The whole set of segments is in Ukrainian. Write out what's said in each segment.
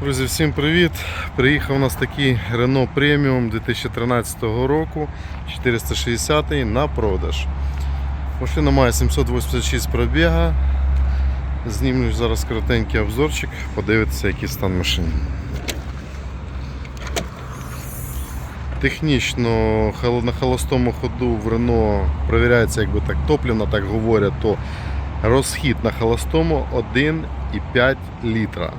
Друзі, всім привіт! Приїхав у нас такий Renault Premium 2013 року 460 на продаж. Машина має 786 пробіга. Знімлю зараз коротенький обзорчик, подивитися, який стан машини. Технічно на холостому ходу в Renault перевіряється, якби так топлівно, так говорять, то розхід на холостому 1,5 літра.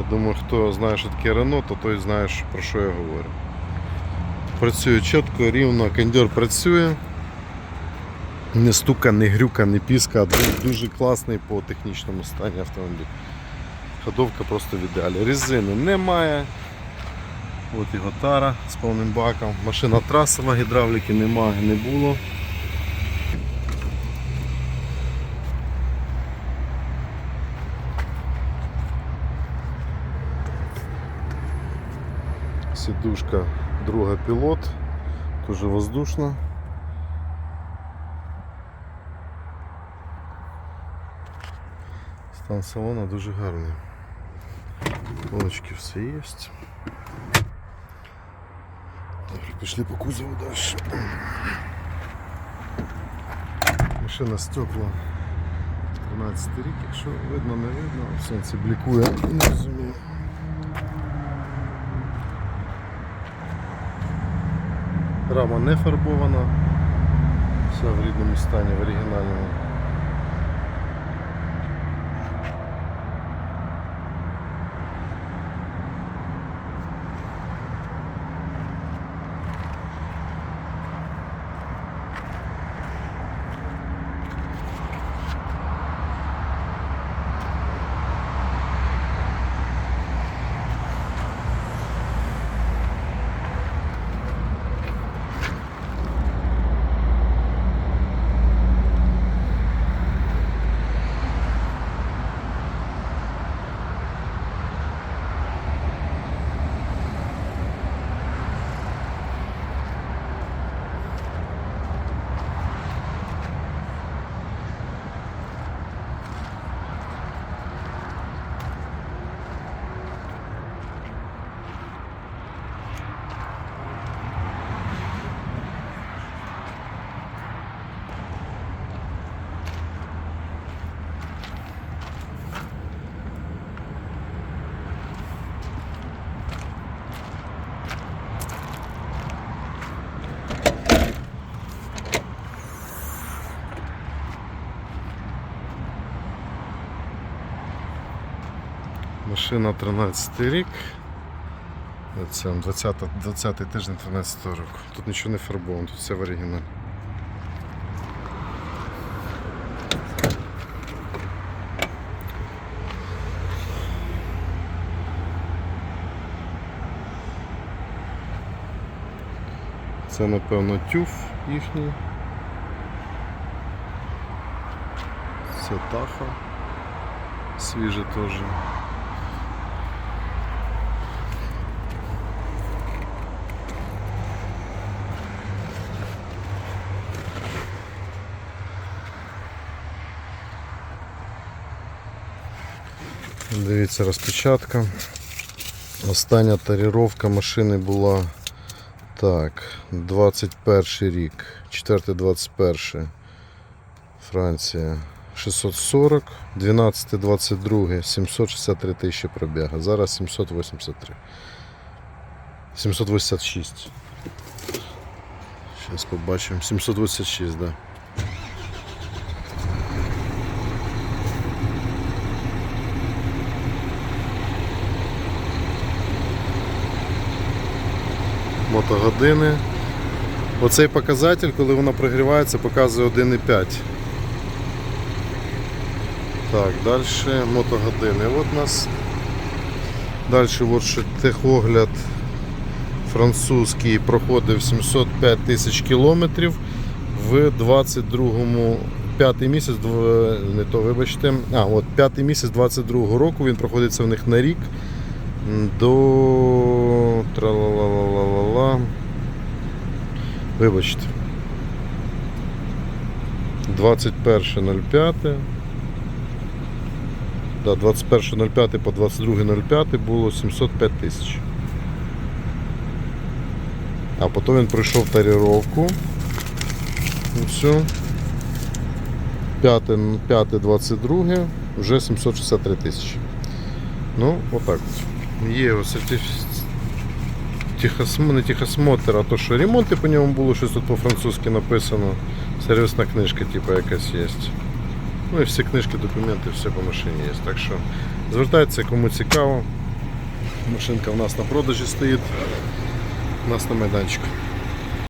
Я думаю, хто знає, що таке Рено, то той знає, про що я говорю. Працює чітко, рівно, кондьор працює. Не стука, не грюка, не піска, дуже- класний по технічному стані автомобіль. Ходовка просто в ідеалі. Резини немає. От його тара з повним баком. Машина трасова, гідравліки немає, не було. Сідушка друга пілот, дуже воздушна. Стан салона дуже гарний. Полочки все є. Добре, пішли по кузову далі. Машина стекла 13 рік, якщо видно, не видно, сонце блікує, не розумію. Рама не фарбована, вся в рідному стані, в оригінальному. Машина 13 рік. Це 20, 20 тиждень 13 року. Тут нічого не фарбовано, тут все в оригіналі. Це напевно тюф їхній. Це таха. Свіже теж. Дивіться розпечатка. Остання таріровка машини була так, 21 рік, 4-21 Франція 640, 12 22 763 тисячі пробіга. Зараз 783. 786. Зараз побачимо. 786, да. Мотогодини. Оцей показатель, коли вона прогрівається, показує 1,5. Так, далі мотогодини. От у нас далі техогляд французький проходив 705 тисяч кілометрів в 22-му п'ятий місяць, не то вибачте, а от п'ятий місяць 22-го року він проходиться в них на рік до тра-ла-ла-ла-ла-ла. Вибачте. 21.05. Да, 21.05 по 22.05 було 705 тисяч. А потім він пройшов таріровку. Все. 5, 5 22 вже 763 тисячі. Ну, отак от. Є його сертифікат. Тихосм... Не техосмотр, а то, що ремонти по ньому було, щось тут по-французьки написано. Сервісна книжка, типу, якась є. Ну і всі книжки, документи, все по машині є. Так що звертайтеся, кому цікаво. Машинка в нас на продажі стоїть. У нас на майданчику.